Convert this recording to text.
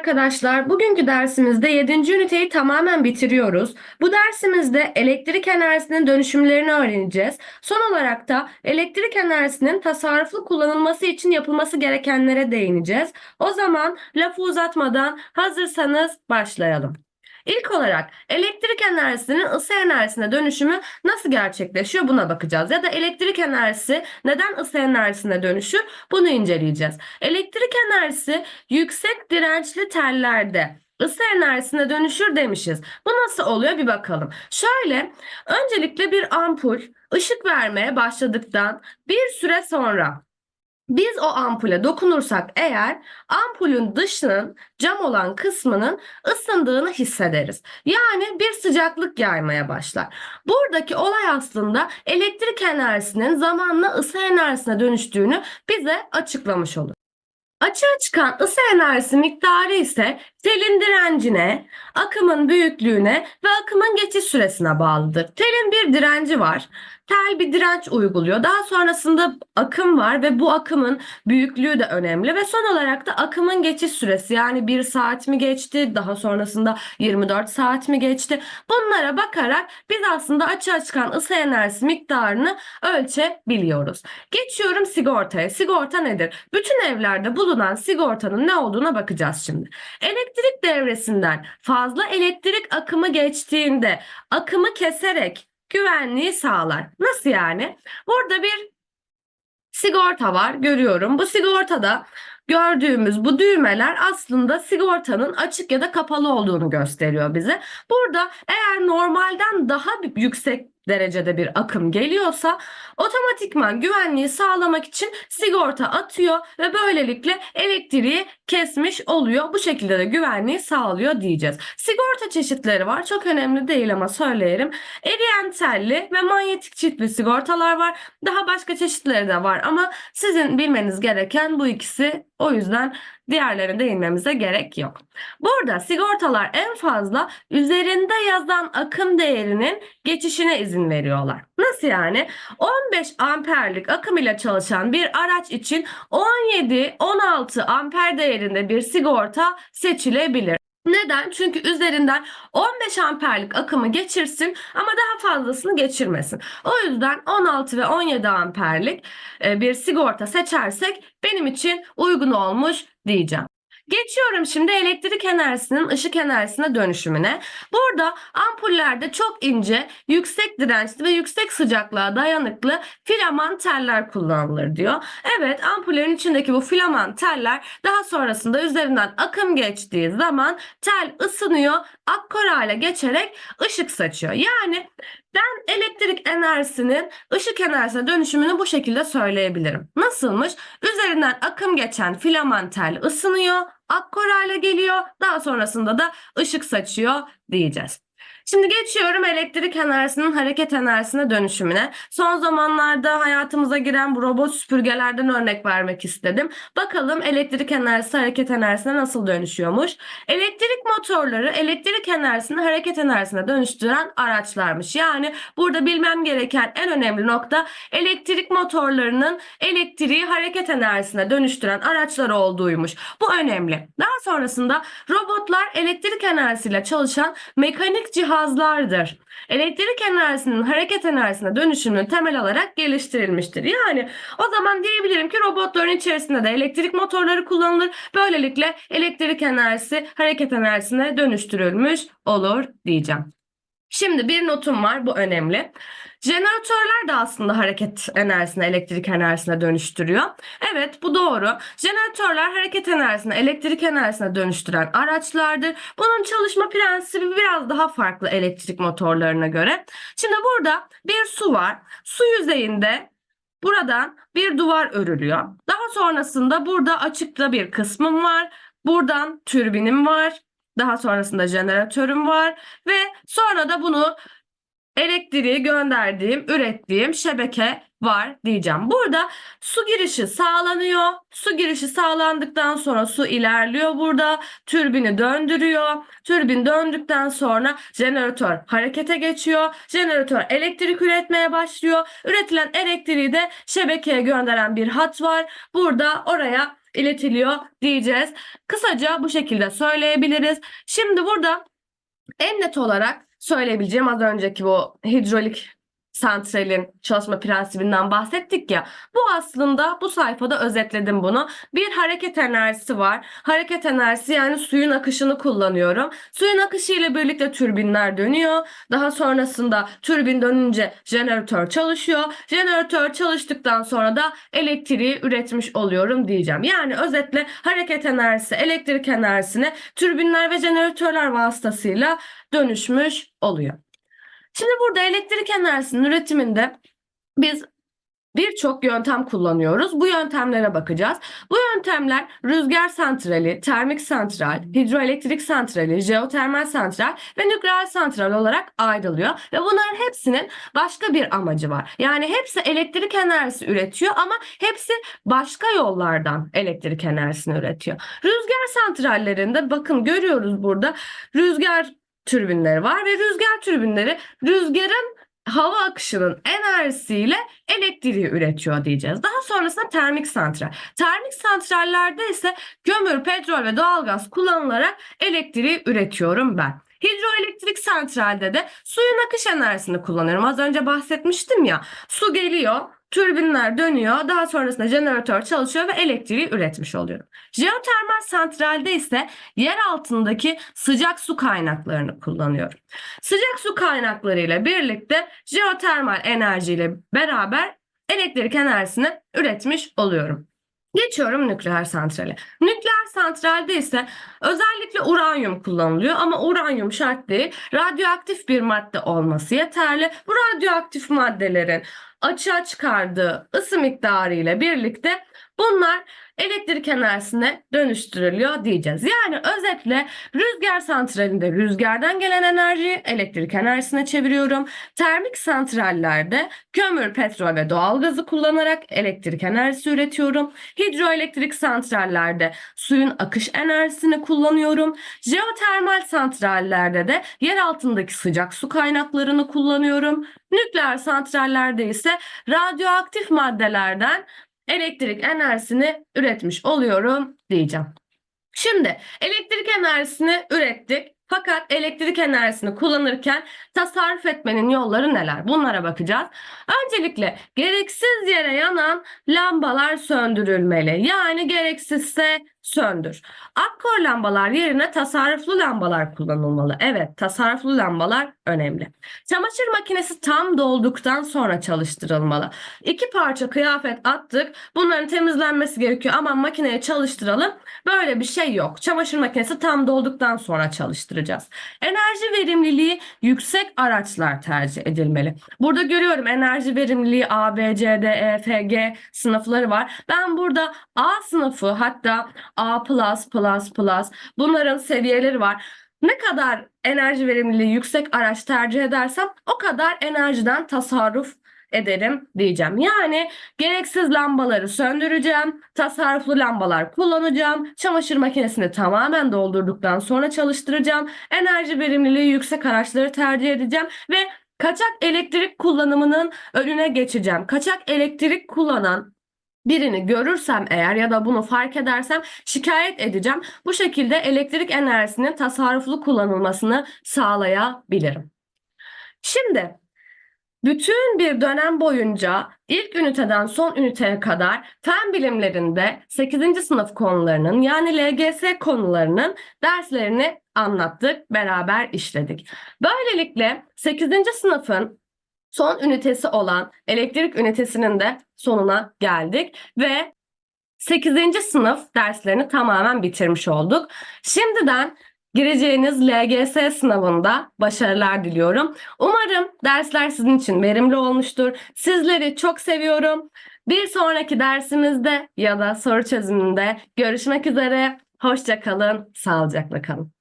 arkadaşlar. Bugünkü dersimizde 7. üniteyi tamamen bitiriyoruz. Bu dersimizde elektrik enerjisinin dönüşümlerini öğreneceğiz. Son olarak da elektrik enerjisinin tasarruflu kullanılması için yapılması gerekenlere değineceğiz. O zaman lafı uzatmadan hazırsanız başlayalım. İlk olarak elektrik enerjisinin ısı enerjisine dönüşümü nasıl gerçekleşiyor buna bakacağız. Ya da elektrik enerjisi neden ısı enerjisine dönüşür bunu inceleyeceğiz. Elektrik enerjisi yüksek dirençli tellerde ısı enerjisine dönüşür demişiz. Bu nasıl oluyor bir bakalım. Şöyle öncelikle bir ampul ışık vermeye başladıktan bir süre sonra biz o ampule dokunursak eğer ampulün dışının cam olan kısmının ısındığını hissederiz. Yani bir sıcaklık yaymaya başlar. Buradaki olay aslında elektrik enerjisinin zamanla ısı enerjisine dönüştüğünü bize açıklamış olur. Açığa çıkan ısı enerjisi miktarı ise telin direncine, akımın büyüklüğüne ve akımın geçiş süresine bağlıdır. Telin bir direnci var. Tel bir direnç uyguluyor. Daha sonrasında akım var ve bu akımın büyüklüğü de önemli ve son olarak da akımın geçiş süresi yani 1 saat mi geçti, daha sonrasında 24 saat mi geçti? Bunlara bakarak biz aslında açığa çıkan ısı enerjisi miktarını ölçebiliyoruz. Geçiyorum sigortaya. Sigorta nedir? Bütün evlerde bulunan sigortanın ne olduğuna bakacağız şimdi. Elektrik devresinden fazla elektrik akımı geçtiğinde akımı keserek güvenliği sağlar. Nasıl yani? Burada bir sigorta var görüyorum. Bu sigortada gördüğümüz bu düğmeler aslında sigortanın açık ya da kapalı olduğunu gösteriyor bize. Burada eğer normalden daha yüksek derecede bir akım geliyorsa otomatikman güvenliği sağlamak için sigorta atıyor ve böylelikle elektriği kesmiş oluyor. Bu şekilde de güvenliği sağlıyor diyeceğiz. Sigorta çeşitleri var. Çok önemli değil ama söyleyelim. Eriyen telli ve manyetik çiftli sigortalar var. Daha başka çeşitleri de var ama sizin bilmeniz gereken bu ikisi. O yüzden diğerlerine değinmemize gerek yok. Burada sigortalar en fazla üzerinde yazan akım değerinin geçişine izin veriyorlar. Nasıl yani? 15 amperlik akım ile çalışan bir araç için 17-16 amper değerinde bir sigorta seçilebilir. Neden? Çünkü üzerinden 15 amperlik akımı geçirsin ama daha fazlasını geçirmesin. O yüzden 16 ve 17 amperlik e, bir sigorta seçersek benim için uygun olmuş diyeceğim. Geçiyorum şimdi elektrik enerjisinin ışık enerjisine dönüşümüne. Burada ampullerde çok ince, yüksek dirençli ve yüksek sıcaklığa dayanıklı filaman teller kullanılır diyor. Evet ampullerin içindeki bu filaman teller daha sonrasında üzerinden akım geçtiği zaman tel ısınıyor, akkor hale geçerek ışık saçıyor. Yani ben elektrik enerjisinin ışık enerjisine dönüşümünü bu şekilde söyleyebilirim. Nasılmış? Üzerinden akım geçen filaman tel ısınıyor, akkor hale geliyor. Daha sonrasında da ışık saçıyor diyeceğiz. Şimdi geçiyorum elektrik enerjisinin hareket enerjisine dönüşümüne. Son zamanlarda hayatımıza giren bu robot süpürgelerden örnek vermek istedim. Bakalım elektrik enerjisi hareket enerjisine nasıl dönüşüyormuş. Elektrik motorları elektrik enerjisini hareket enerjisine dönüştüren araçlarmış. Yani burada bilmem gereken en önemli nokta elektrik motorlarının elektriği hareket enerjisine dönüştüren araçlar olduğuymuş. Bu önemli. Daha sonrasında robotlar elektrik enerjisiyle çalışan mekanik cihazlardır. Elektrik enerjisinin hareket enerjisine dönüşümünü temel alarak geliştirilmiştir. Yani o zaman diyebilirim ki robotların içerisinde de elektrik motorları kullanılır. Böylelikle elektrik enerjisi hareket enerjisine dönüştürülmüş olur diyeceğim. Şimdi bir notum var bu önemli. Jeneratörler de aslında hareket enerjisine, elektrik enerjisine dönüştürüyor. Evet bu doğru. Jeneratörler hareket enerjisine, elektrik enerjisine dönüştüren araçlardır. Bunun çalışma prensibi biraz daha farklı elektrik motorlarına göre. Şimdi burada bir su var. Su yüzeyinde buradan bir duvar örülüyor. Daha sonrasında burada açıkta bir kısmım var. Buradan türbinim var. Daha sonrasında jeneratörüm var ve sonra da bunu elektriği gönderdiğim, ürettiğim şebeke var diyeceğim. Burada su girişi sağlanıyor. Su girişi sağlandıktan sonra su ilerliyor burada. Türbini döndürüyor. Türbin döndükten sonra jeneratör harekete geçiyor. Jeneratör elektrik üretmeye başlıyor. Üretilen elektriği de şebekeye gönderen bir hat var. Burada oraya iletiliyor diyeceğiz. Kısaca bu şekilde söyleyebiliriz. Şimdi burada en net olarak söyleyebileceğim az önceki bu hidrolik santralin çalışma prensibinden bahsettik ya. Bu aslında bu sayfada özetledim bunu. Bir hareket enerjisi var. Hareket enerjisi yani suyun akışını kullanıyorum. Suyun akışı ile birlikte türbinler dönüyor. Daha sonrasında türbin dönünce jeneratör çalışıyor. Jeneratör çalıştıktan sonra da elektriği üretmiş oluyorum diyeceğim. Yani özetle hareket enerjisi elektrik enerjisine türbinler ve jeneratörler vasıtasıyla dönüşmüş oluyor. Şimdi burada elektrik enerjisinin üretiminde biz birçok yöntem kullanıyoruz. Bu yöntemlere bakacağız. Bu yöntemler rüzgar santrali, termik santral, hidroelektrik santrali, jeotermal santral ve nükleer santral olarak ayrılıyor. Ve bunların hepsinin başka bir amacı var. Yani hepsi elektrik enerjisi üretiyor ama hepsi başka yollardan elektrik enerjisini üretiyor. Rüzgar santrallerinde bakın görüyoruz burada rüzgar türbinleri var ve rüzgar türbinleri rüzgarın hava akışının enerjisiyle elektriği üretiyor diyeceğiz. Daha sonrasında termik santral. Termik santrallerde ise kömür, petrol ve doğalgaz kullanılarak elektriği üretiyorum ben. Hidroelektrik santralde de suyun akış enerjisini kullanıyorum. Az önce bahsetmiştim ya. Su geliyor, türbinler dönüyor. Daha sonrasında jeneratör çalışıyor ve elektriği üretmiş oluyorum. Jeotermal santralde ise yer altındaki sıcak su kaynaklarını kullanıyorum. Sıcak su kaynaklarıyla birlikte jeotermal enerjiyle beraber elektrik enerjisini üretmiş oluyorum. Geçiyorum nükleer santrale. Nükleer santralde ise özellikle uranyum kullanılıyor ama uranyum şart değil. Radyoaktif bir madde olması yeterli. Bu radyoaktif maddelerin açığa çıkardığı ısı miktarı ile birlikte bunlar elektrik enerjisine dönüştürülüyor diyeceğiz. Yani özetle rüzgar santralinde rüzgardan gelen enerjiyi elektrik enerjisine çeviriyorum. Termik santrallerde kömür, petrol ve doğalgazı kullanarak elektrik enerjisi üretiyorum. Hidroelektrik santrallerde suyun akış enerjisini kullanıyorum. Jeotermal santrallerde de yer altındaki sıcak su kaynaklarını kullanıyorum. Nükleer santrallerde ise radyoaktif maddelerden elektrik enerjisini üretmiş oluyorum diyeceğim. Şimdi elektrik enerjisini ürettik. Fakat elektrik enerjisini kullanırken tasarruf etmenin yolları neler? Bunlara bakacağız. Öncelikle gereksiz yere yanan lambalar söndürülmeli. Yani gereksizse söndür. Akkor lambalar yerine tasarruflu lambalar kullanılmalı. Evet, tasarruflu lambalar önemli. Çamaşır makinesi tam dolduktan sonra çalıştırılmalı. İki parça kıyafet attık. Bunların temizlenmesi gerekiyor. Ama makineye çalıştıralım. Böyle bir şey yok. Çamaşır makinesi tam dolduktan sonra çalıştıracağız. Enerji verimliliği yüksek araçlar tercih edilmeli. Burada görüyorum enerji verimliliği A, B, C, D, E, F, G sınıfları var. Ben burada A sınıfı hatta A++++ bunların seviyeleri var. Ne kadar enerji verimliliği yüksek araç tercih edersem o kadar enerjiden tasarruf ederim diyeceğim. Yani gereksiz lambaları söndüreceğim, tasarruflu lambalar kullanacağım, çamaşır makinesini tamamen doldurduktan sonra çalıştıracağım, enerji verimliliği yüksek araçları tercih edeceğim ve kaçak elektrik kullanımının önüne geçeceğim. Kaçak elektrik kullanan birini görürsem eğer ya da bunu fark edersem şikayet edeceğim. Bu şekilde elektrik enerjisinin tasarruflu kullanılmasını sağlayabilirim. Şimdi bütün bir dönem boyunca ilk üniteden son üniteye kadar fen bilimlerinde 8. sınıf konularının yani LGS konularının derslerini anlattık, beraber işledik. Böylelikle 8. sınıfın son ünitesi olan elektrik ünitesinin de sonuna geldik ve 8. sınıf derslerini tamamen bitirmiş olduk. Şimdiden gireceğiniz LGS sınavında başarılar diliyorum. Umarım dersler sizin için verimli olmuştur. Sizleri çok seviyorum. Bir sonraki dersimizde ya da soru çözümünde görüşmek üzere. Hoşça kalın, sağlıcakla kalın.